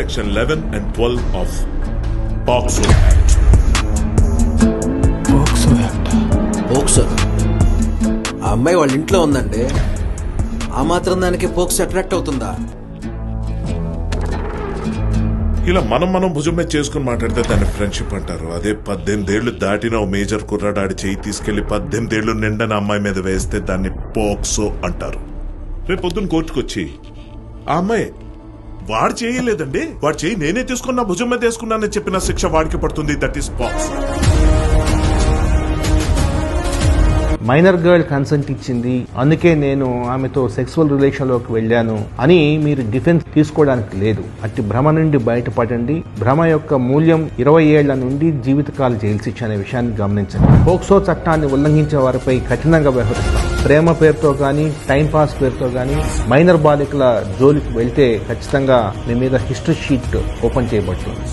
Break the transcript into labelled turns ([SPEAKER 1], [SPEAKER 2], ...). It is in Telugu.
[SPEAKER 1] Section eleven and twelve of POCSO act
[SPEAKER 2] POCSO ఆ అమ్మాయి వాళ్ళ ఇంట్లో ఉందండి. ఆ మాత్రం దానికి పోక్స్ అట్రాక్ట్ అవుతుందా?
[SPEAKER 1] ఇలా మనం మనం భుజం మీద చేసుకుని మాట్లాడితే దాన్ని ఫ్రెండ్షిప్ అంటారు. అదే పద్దెనిమిదేళ్ళు దాటిన ఓ మేజర్ కుర్రాడాడి చేయి తీసుకెళ్ళి పద్దెనిమిదేళ్ళు నిండన అమ్మాయి మీద వేస్తే దాన్ని పోక్సో అంటారు. రేపు పొద్దున్న కోర్టుకొచ్చి ఆ అమ్మాయి వాడు చేయలేదండి. వాడు చేయి నేనే తీసుకున్నా భుజం మీద వేసుకున్నానని చెప్పిన శిక్ష వాడికి పడుతుంది. That is because
[SPEAKER 3] minor girl consent ఇచ్చింది. అందుకే నేను ఆమెతో సెక్సువల్ రిలేషన్లోకి వెళ్ళాను అని మీరు డిఫెన్స్ తీసుకోవడానికి లేదు. అట్టి భ్రమ నుండి బయటపడండి. భ్రమ యొక్క మూల్యం ఇరవై ఏళ్ళ నుండి జీవితకాల జైలు శిక్ష అనే విషయాన్ని గమనించండి. పోక్సో చట్టాన్ని ఉల్లంఘించే వారిపై కఠినంగా వ్యవహరిస్తాం. ప్రేమ పేరుతో కానీ టైం పాస్ పేరుతో కానీ మైనర్ బాలికల జోలికి వెళ్తే ఖచ్చితంగా మీ మీద హిస్టరీ షీట్ ఓపెన్ చేయబడుతుంది.